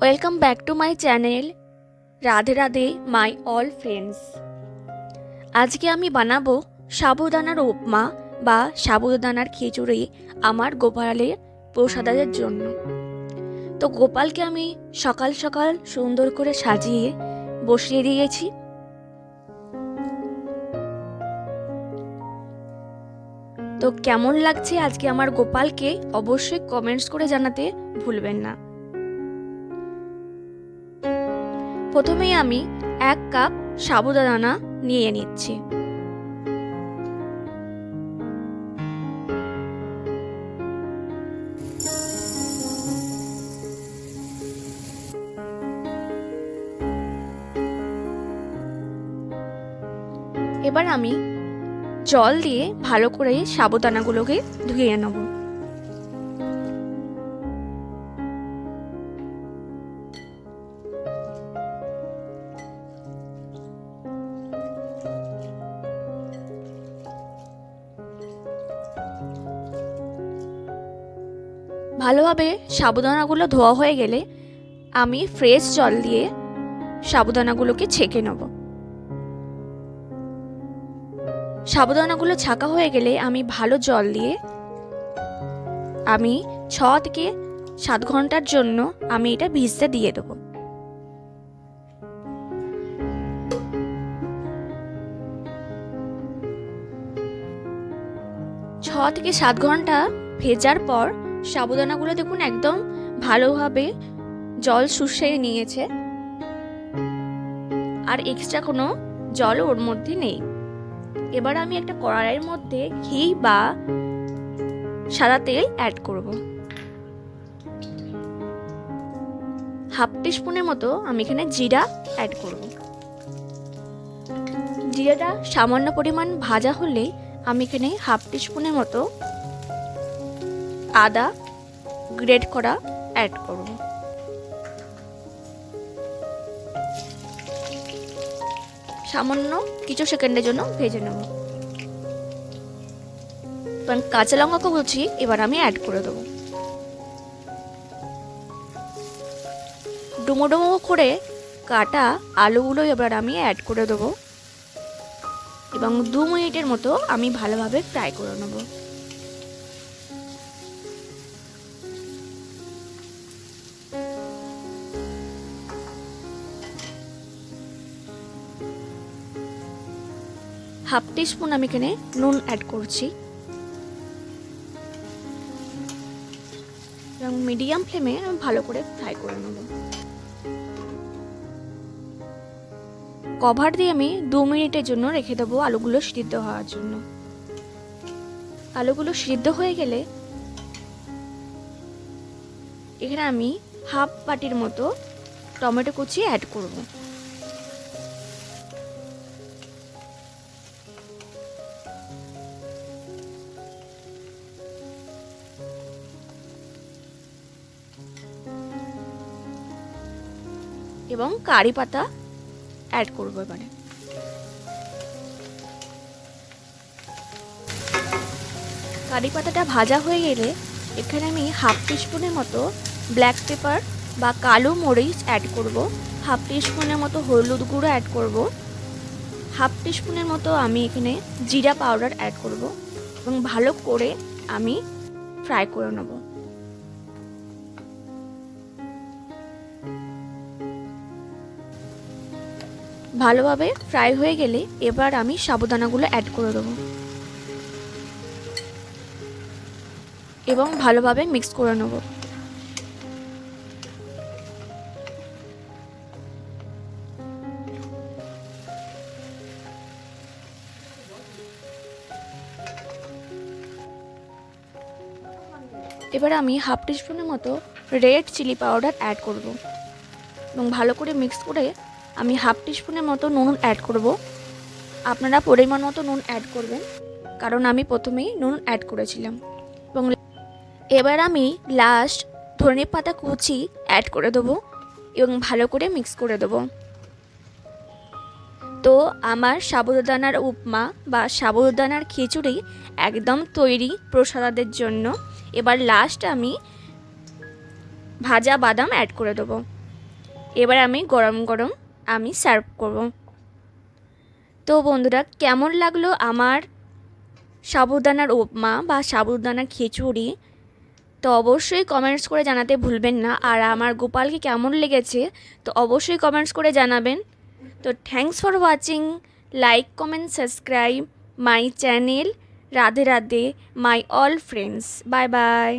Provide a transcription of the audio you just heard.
Welcome back to my channel. Radhe Radhe, my all friends. আজকে আমি বানাবো সাবুদানার উপমা বা সাবুদানার খিচুড়ি আমার গোপালের প্রসাদের জন্য। তো গোপালকে আমি সকাল সকাল সুন্দর করে সাজিয়ে বসিয়ে দিয়েছি। তো কেমন লাগছে আজকে আমার গোপালকে অবশ্যই কমেন্টস করে জানাতে ভুলবেন না। প্রথমেই আমি এক কাপ সাবুদানা নিয়ে নিচ্ছি। এবার আমি জল দিয়ে ভালো করে সাবুদানাগুলোকে ধুয়ে নেব। ভালোভাবে সাবুদানাগুলো ধোয়া হয়ে গেলে আমি ফ্রেশ জল দিয়ে সাবুদানাগুলোকে ছেঁকে নেব। সাবুদানাগুলো ছাকা হয়ে গেলে আমি ভালো জল দিয়ে আমি ছ থেকে সাত ঘণ্টার জন্য আমি এটা ভিজতে দিয়ে দেবো। ছ থেকে সাত ঘণ্টা ভেজার পর সাবুদানাগুলো দেখুন একদম ভালোভাবে জল শুষিয়ে নিয়েছে। আর এক্সট্রা কোনো জল ওর মধ্যে নেই। এবার আমি একটা কড়াইয়ের মধ্যে ঘি বা সাদা তেল অ্যাড করব। হাফ টিস্পুনের মতো আমি এখানে জিরা অ্যাড করব। জিরাটা সামান্য পরিমাণ ভাজা হলে আমি এখানে হাফ টিস্পুনের মতো আদা গ্রেট করা অ্যাড করব সামান্য কিছু সেকেন্ডের জন্য ভেজে নেব। এবার কাঁচা লঙ্কা কুচি এবার আমি অ্যাড করে দেবো। ডুমো ডুমো করে কাটা আলুগুলো এবার আমি অ্যাড করে দেবো। এবং দু মিনিটের মতো আমি ভালোভাবে ফ্রাই করে নেব। হাফ টিস্পুন আমি এখানে নুন অ্যাড করছি। এবং মিডিয়াম ফ্লেমে আমি ভালো করে ফ্রাই করে নেব। কভার দিয়ে আমি দু মিনিটের জন্য রেখে দেবো আলুগুলো সিদ্ধ হওয়ার জন্য। আলুগুলো সিদ্ধ হয়ে গেলে এখানে আমি হাফ বাটির মতো টমেটো কুচি অ্যাড করব। এবং কারি পাতা অ্যাড করব এবারে। কারি পাতাটা ভাজা হয়ে গেলে এখানে আমি হাফ টিস্পুনের মতো ব্ল্যাক পেপার বা কালো মরিচ অ্যাড করব। হাফ টিস্পুনের মতো হলুদ গুঁড়ো অ্যাড করব। হাফ টিস্পুনের মতো আমি এখানে জিরা পাউডার অ্যাড করব এবং ভালো করে আমি ফ্রাই করে নেব। ভালোভাবে ফ্রাই হয়ে গেলে এবার আমি সাবুদানাগুলো অ্যাড করে দেবো। এবং ভালোভাবে মিক্স করে নেব। এবার আমি হাফ টিস্পুনের মতো রেড চিলি পাউডার অ্যাড করব। এবং ভালো করে মিক্স করে আমি হাফ টিস্পুনের মতো নুন অ্যাড করব। আপনারা পরিমাণ মতো নুন অ্যাড করবেন, কারণ আমি প্রথমেই নুন অ্যাড করেছিলাম। এবং এবার আমি লাস্ট ধনে পাতা কুচি অ্যাড করে দেবো এবং ভালো করে মিক্স করে দেবো। তো আমার সাবুদানার উপমা বা সাবুদানার খিচুড়ি একদম তৈরি প্রসাদাদের জন্য। এবার লাস্ট আমি ভাজা বাদাম অ্যাড করে দেবো। এবার আমি গরম গরম আমি সার্ভ করব। তো বন্ধুরা, কেমন লাগল আমার সাবুদানার উপমা বা সাবুদানার খিচুড়ি? তো অবশ্যই কমেন্টস করে জানাতে ভুলবেন না। আর আমার গোপালকে কেমন লেগেছে, তো অবশ্যই কমেন্টস করে জানাবেন। তো thanks for watching like comment subscribe my channel Radhe Radhe my all friends bye bye